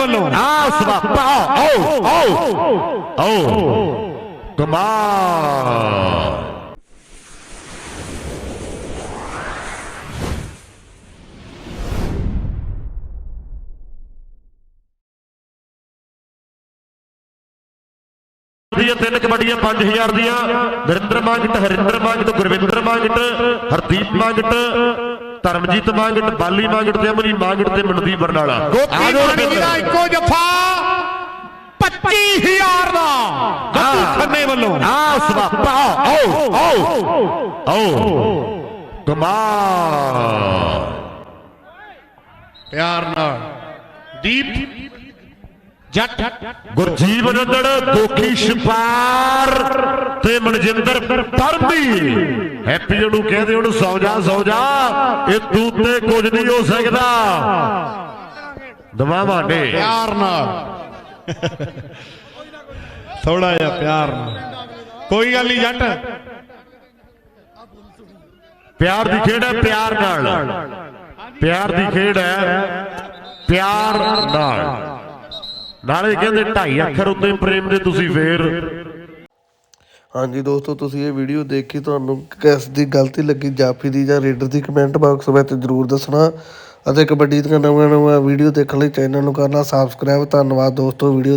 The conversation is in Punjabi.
ਵੱਲੋਂ ਆ ਸਵਾਪਾ ਆਓ ਆਓ ਆਓ ਕਮਾਲ ਦੀਆਂ ਤਿੰਨ ਕਬੱਡੀਆਂ 5000 ਦੀਆਂ ਨਰਿੰਦਰ ਮੰਗਟ ਹਰਿੰਦਰ ਮੰਗਟ ਗੁਰਵਿੰਦਰ ਮੰਗਟ ਹਰਦੀਪ ਮੰਗਟ ਧਰਮਜੀਤ ਮੰਗਟ ਬਾਲੀ ਮੰਗਟ ਤੇ ਅਮਰੀ ਮੰਗਟ ਤੇ ਮਨਦੀਪ ਬਰਨਾਲਾ। ਗੋਪੀ ਜਾਓ ਮਾਨਕੀ ਦਾ ਇੱਕੋ ਜਫਾ 25000 ਦਾ। ਗੱਗੂ ਖੰਨੇ ਵੱਲੋਂ। ਆ ਸਵਾਪਾ। ਆਓ ਆਓ। ਆਓ। ਕਮਾਲ। ਪਿਆਰ ਨਾਲ। ਦੀਪ ਜੱਟ ਗੁਰਜੀਤ ਨੰਦੜ ਕੋਖੀ ਛਪਾਰ ਤੇ ਮਨਜਿੰਦਰ ਪਰਮੀ। ਹੈਪੀ ਨੂੰ ਕਹਿੰਦੇ ਹੁਣ ਸੌ ਜਾ ਸੌ ਜਾ। ਇਹ ਤੂੰ ਤੇ ਕੁਝ ਨਹੀਂ ਹੋ ਸਕਦਾ। ਦਵਾ ਮਾਡੇ ਪਿਆਰ ਨਾਲ। ਥੋੜਾ ਜਿਹਾ ਪਿਆਰ ਨਾਲ। ਕੋਈ ਗੱਲ ਨਹੀਂ ਜੱਟ। ਪਿਆਰ ਦੀ ਖੇਡ ਹੈ ਪਿਆਰ ਨਾਲ। ਪਿਆਰ ਦੀ ਖੇਡ ਹੈ ਪਿਆਰ ਨਾਲ। ਨਾਲੇ ਕਹਿੰਦੇ ਢਾਈ ਅੱਖਰ ਉੱਤੇ ਪ੍ਰੇਮ ਦੇ ਤੁਸੀਂ ਫੇਰ। ਹਾਂਜੀ ਦੋਸਤੋ ਤੁਸੀਂ ਇਹ ਵੀਡੀਓ ਦੇਖੀ ਤੁਹਾਨੂੰ ਕਿਸ ਦੀ ਗਲਤੀ ਲੱਗੀ ਜਾਫੀ ਦੀ ਜਾਂ ਰੇਡਰ ਦੀ ਕਮੈਂਟ ਬਾਕਸ ਵਿੱਚ ਜਰੂਰ ਦੱਸਣਾ ਅਤੇ ਕਬੱਡੀ ਦੀਆਂ ਨਵੀਆਂ ਨਵੀਆਂ ਵੀਡੀਓ ਦੇਖਣ ਲਈ ਚੈਨਲ ਨੂੰ ਕਰਨਾ ਸਬਸਕ੍ਰਾਈਬ ਧੰਨਵਾਦ ਦੋਸਤੋ ਵੀਡੀਓ